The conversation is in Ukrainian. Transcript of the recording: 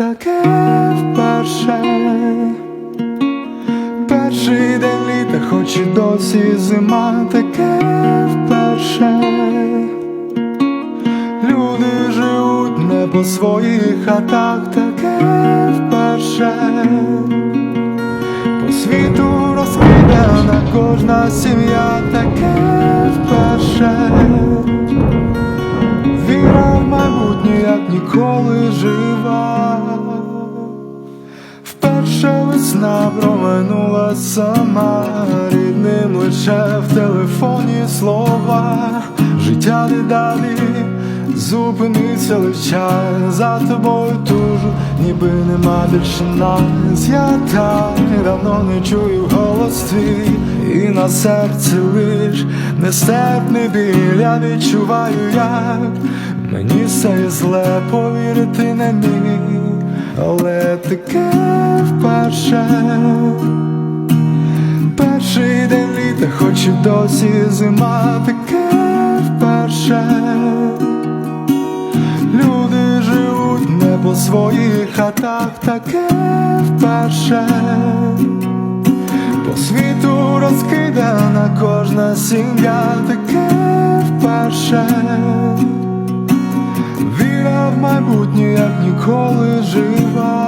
таке вперше, перший день літа, хоч і досі зима, таке вперше. Люди живуть не по своїх хатах, таке вперше. По світу розкидана кожна сім'я, таке як ніколи жива. Вперше весна проминула сама рідним лише в телефоні слова. Життя не далі зупиниться лише за тобою тужу, ніби нема більше нас. Я так давно не чую голос твій, і на серці лиш нестерпний біль. Я відчуваю, як мені стає зле повірити не міг, але таке вперше. Перший день літа, хоч і досі зима, таке вперше. Люди живуть не по своїх хатах, таке вперше. По світу розкидана кожна сім'я, таке вперше. Віра в майбутнє, як ніколи жива.